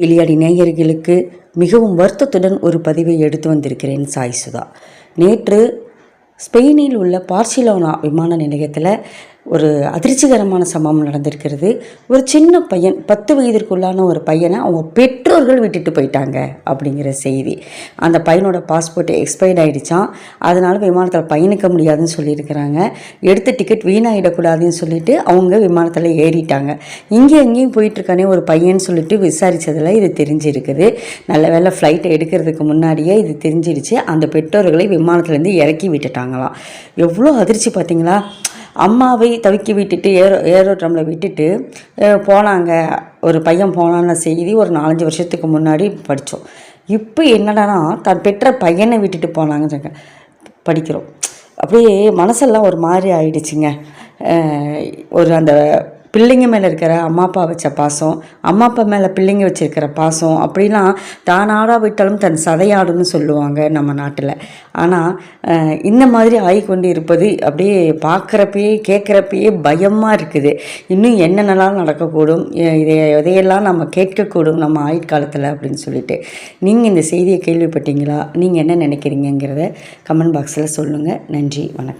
விளையாடி நேயர்களுக்கு மிகவும் வருத்தத்துடன் ஒரு பதிவை எடுத்து வந்திருக்கிறேன் சாய் சுதா. நேற்று ஸ்பெயினில் உள்ள பார்சிலோனா விமான நிலையத்தில் ஒரு அதிர்ச்சிகரமான சம்பவம் நடந்திருக்கிறது. ஒரு சின்ன பையன் பத்து வயதிற்குள்ளான ஒரு பையனை அவங்க பெற்றோர்கள் விட்டுட்டு போயிட்டாங்க அப்படிங்கிற செய்தி. அந்த பையனோட பாஸ்போர்ட் எக்ஸ்பைர்ட் ஆகிடுச்சான் அதனால் விமானத்தில் பயணிக்க முடியாதுன்னு சொல்லியிருக்கிறாங்க. எடுத்த டிக்கெட் வீணாகிடக்கூடாதுன்னு சொல்லிட்டு அவங்க விமானத்தில் ஏறிட்டாங்க. இங்கே எங்கேயும் போயிட்டுருக்கானே ஒரு பையன் சொல்லிட்டு விசாரித்ததில் இது தெரிஞ்சிருக்குது. நல்ல வேளை ஃப்ளைட்டை எடுக்கிறதுக்கு முன்னாடியே இது தெரிஞ்சிருச்சு. அந்த பெற்றோர்களை விமானத்துலேருந்து இறக்கி விட்டுட்டாங்களாம். எவ்வளோ அதிர்ச்சி பார்த்தீங்களா அம்மாவை தவிக்க விட்டுட்டு ஏரோ ஏரோட்ரமில் விட்டுட்டு போனாங்க. ஒரு பையன் போனான்னு செய்தி ஒரு நாலஞ்சு வருஷத்துக்கு முன்னாடி படித்தோம் இப்போ என்னடானா தான் பெற்ற பையனை விட்டுட்டு போனாங்க படிக்கிறோம். அப்படியே மனசெல்லாம் ஒரு மாதிரி ஆயிடுச்சுங்க. ஒரு அந்த பிள்ளைங்க மேலே இருக்கிற அம்மா அப்பா வச்ச பாசம் அம்மா அப்பா மேலே பிள்ளைங்க வச்சிருக்கிற பாசம் அப்படிலாம் தான் ஆடாவிட்டாலும் தன் சதையாடுன்னு சொல்லுவாங்க நம்ம நாட்டில். ஆனால் இந்த மாதிரி ஆகிக்கொண்டு இருப்பது அப்படியே பார்க்குறப்பயே கேட்குறப்பயே பயமாக இருக்குது. இன்னும் என்னென்னலாம் நடக்கக்கூடும்? இதை இதையெல்லாம் நம்ம கேட்கக்கூடும் நம்ம ஆயுட்காலத்தில் அப்படின்னு சொல்லிட்டு. நீங்கள் இந்த செய்தியை கேள்விப்பட்டீங்களா? நீங்கள் என்ன நினைக்கிறீங்கங்கிறத கமெண்ட் பாக்ஸில் சொல்லுங்கள் நன்றி வணக்கம்.